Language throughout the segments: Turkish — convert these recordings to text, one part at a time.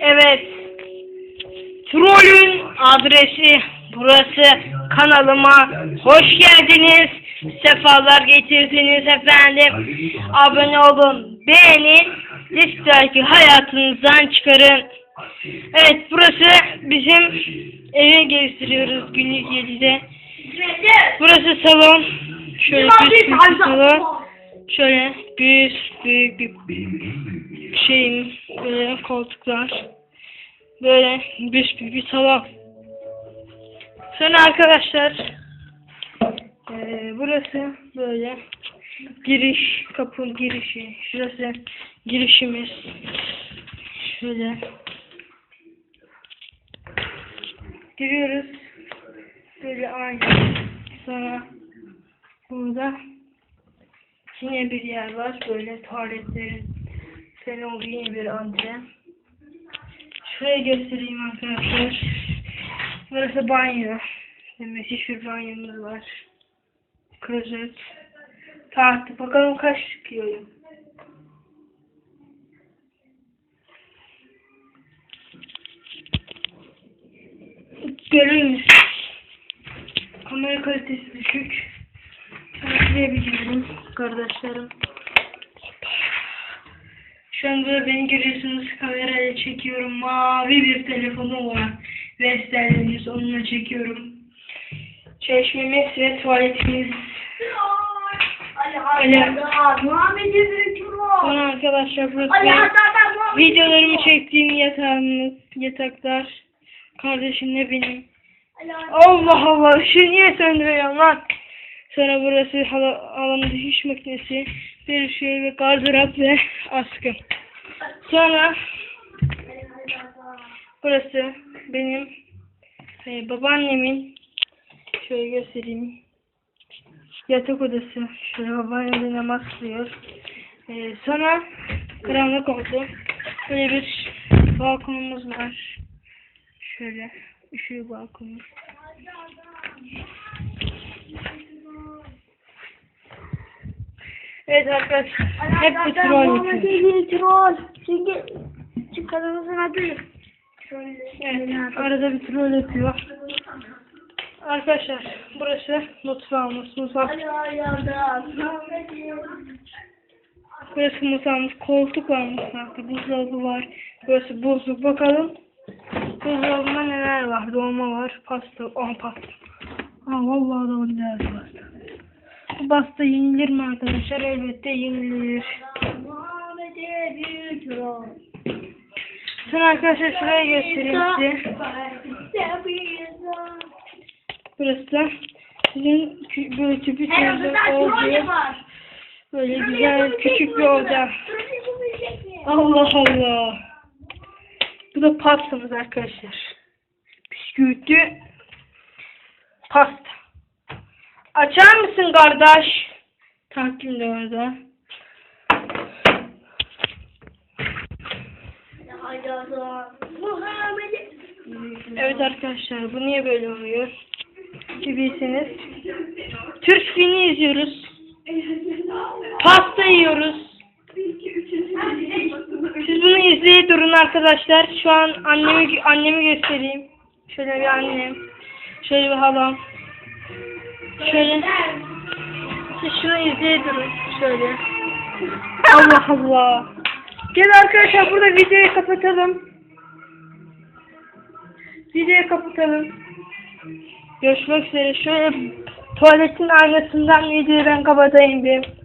Evet. Trollün adresi burası. Kanalıma hoş geldiniz. Sefalar getirdiniz efendim. Abone olun, beğenin. Dislike'ı hayatınızdan çıkarın. Evet burası bizim eve gezdiriyoruz günlük 7'de. Burası salon. Şöyle bir salon. Şöyle büyük büyük bir şeyim böyle koltuklar. Böyle büyük bir, bir salon. Sonra arkadaşlar eee, burası böyle giriş kapı girişi. Şurası girişimiz. Şöyle giriyoruz. Böyle aynı. Sonra burada yine bir yer var. Böyle tuvaletlerin falan olduğu yine bir antre. Şuraya göstereyim arkadaşlar. Burası banyo. Meşhur bir banyomuz var. Klozet. Tartı. Bakalım kaç çıkıyor. Görüyor musunuz? Kamera kalitesi düşük. Takipleyebiliyorum kardeşlerim. Şu anda beni görüyorsunuz kamerayla çekiyorum. Mavi bir telefonum var. Vestel'iniz onunla çekiyorum. Çeşmemiz ve tuvaletimiz. Sonra arkadaşlar burası videolarımı çektiğim yatağımız, yataklar. Kardeşimle benim. Allah Allah ışığı niye söndürüyorsun lan? Sonra burası halamın dikiş makinesi, bir şey ve gardırop ve askı. Sonra burası benim e, babaannemin şöyle göstereyim yatak odası. Şöyle babaannem namaz kılıyor. E, sonra karanlık oldu. Böyle bir balkonumuz var. Şöyle ışığı balkonu. Evet arkadaşlar hep bu troll yapıyoruz. troll. Çünkü çünkü kanalımızın adı. Evet, arada bir troll yapıyor. Arkadaşlar burası mutfağımız. Mutfak. Burası mutfağımız. Koltuk var mutfakta. Buzdolabı var. Burası buzluk. Bakalım. Buzdolabında neler var? Dolma var. Pasta. Aha pasta. Aa vallahi bir pasta. Bu pasta yenilir mi arkadaşlar? Elbette yenilir. Sonra arkadaşlar şuraya göstereyim size. Burası da sizin böyle bir olduğu böyle güzel küçük bir oda. Allah Allah. Bu da pastamız arkadaşlar. Bisküvitli pasta. Açar mısın kardeş? Takdim de orada. Evet arkadaşlar bu niye böyle oluyor? Gibiyseniz. Türk filmi izliyoruz. Pasta yiyoruz. Siz bunu izleye durun arkadaşlar. Şu an annemi annemi göstereyim. Şöyle bir annem. Şöyle bir halam. Şöyle. Siz şunu izleye durun. Şöyle. Allah Allah. Gel arkadaşlar burada videoyu kapatalım. Videoyu kapatalım. Görüşmek üzere. Şöyle tuvaletin aynasından videoyu ben kapatayım bir.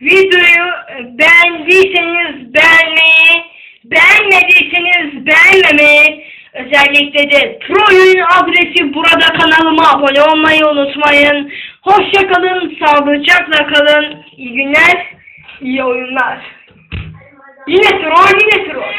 Videoyu beğendiyseniz beğenmeyi, beğenmediyseniz beğenmemeyi, özellikle de Troll'ün adresi burada kanalıma abone olmayı unutmayın. Hoşça kalın, sağlıcakla kalın. İyi günler, iyi oyunlar. Yine troll, yine troll.